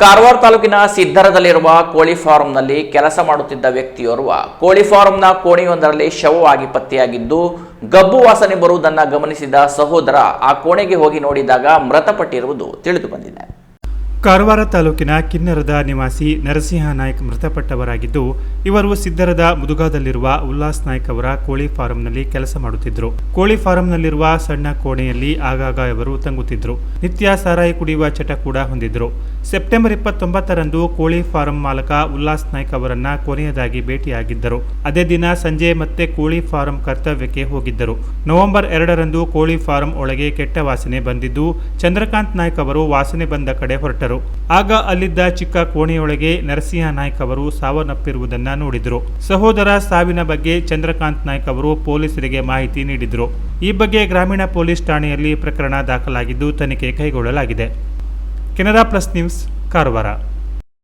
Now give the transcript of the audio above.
ಕಾರವಾರ ತಾಲೂಕಿನ ಸಿದ್ದರದಲ್ಲಿರುವ ಕೋಳಿ ಫಾರಂನಲ್ಲಿ ಕೆಲಸ ಮಾಡುತ್ತಿದ್ದ ವ್ಯಕ್ತಿಯೋರ್ವ ಕೋಳಿ ಫಾರಂನ ಕೋಣೆಯೊಂದರಲ್ಲಿ ಶವವಾಗಿ ಪತ್ತೆಯಾಗಿದ್ದು, ಗಬ್ಬು ವಾಸನೆ ಬರುವುದನ್ನು ಗಮನಿಸಿದ ಸಹೋದರ ಆ ಕೋಣೆಗೆ ಹೋಗಿ ನೋಡಿದಾಗ ಮೃತಪಟ್ಟಿರುವುದು ತಿಳಿದು ಬಂದಿದೆ ಕಾರವಾರ ತಾಲೂಕಿನ ಕಿನ್ನರದ ನಿವಾಸಿ ನರಸಿಂಹ ನಾಯ್ಕ್ ಮೃತಪಟ್ಟವರಾಗಿದ್ದು, ಇವರು ಸಿದ್ದರದ ಮುದುಗಾದಲ್ಲಿರುವ ಉಲ್ಲಾಸ್ ನಾಯ್ಕ್ ಅವರ ಕೋಳಿ ಫಾರಂನಲ್ಲಿ ಕೆಲಸ ಮಾಡುತ್ತಿದ್ದರು. ಕೋಳಿ ಫಾರಂನಲ್ಲಿರುವ ಸಣ್ಣ ಕೋಣೆಯಲ್ಲಿ ಆಗಾಗ ಇವರು ತಂಗುತ್ತಿದ್ದರು. ನಿತ್ಯ ಸಾರಾಯಿ ಕುಡಿಯುವ ಚಟ ಕೂಡ ಹೊಂದಿದ್ದರು. ಸೆಪ್ಟೆಂಬರ್ ಇಪ್ಪತ್ತೊಂಬತ್ತರಂದು ಕೋಳಿ ಫಾರಂ ಮಾಲಕ ಉಲ್ಲಾಸ್ ನಾಯ್ಕ್ ಅವರನ್ನ ಕೊನೆಯದಾಗಿ ಭೇಟಿಯಾಗಿದ್ದರು. ಅದೇ ದಿನ ಸಂಜೆ ಮತ್ತೆ ಕೋಳಿ ಫಾರಂ ಕರ್ತವ್ಯಕ್ಕೆ ಹೋಗಿದ್ದರು. ನವೆಂಬರ್ ಎರಡರಂದು ಕೋಳಿ ಫಾರಂ ಒಳಗೆ ಕೆಟ್ಟ ವಾಸನೆ ಬಂದಿದ್ದು, ಚಂದ್ರಕಾಂತ್ ನಾಯ್ಕ್ ಅವರು ವಾಸನೆ ಬಂದ ಕಡೆ ಹೊರಟರು. ಆಗ ಅಲ್ಲಿದ್ದ ಚಿಕ್ಕ ಕೋಣೆಯೊಳಗೆ ನರಸಿಂಹ ನಾಯ್ಕ್ ಅವರು ಸಾವನ್ನಪ್ಪಿರುವುದನ್ನ ನೋಡಿದ್ರು. ಸಹೋದರ ಸಾವಿನ ಬಗ್ಗೆ ಚಂದ್ರಕಾಂತ್ ನಾಯ್ಕ ಅವರು ಪೊಲೀಸರಿಗೆ ಮಾಹಿತಿ ನೀಡಿದ್ರು. ಈ ಬಗ್ಗೆ ಗ್ರಾಮೀಣ ಪೊಲೀಸ್ ಠಾಣೆಯಲ್ಲಿ ಪ್ರಕರಣ ದಾಖಲಾಗಿದ್ದು ತನಿಖೆ ಕೈಗೊಳ್ಳಲಾಗಿದೆ. Canara plus news, Karwar.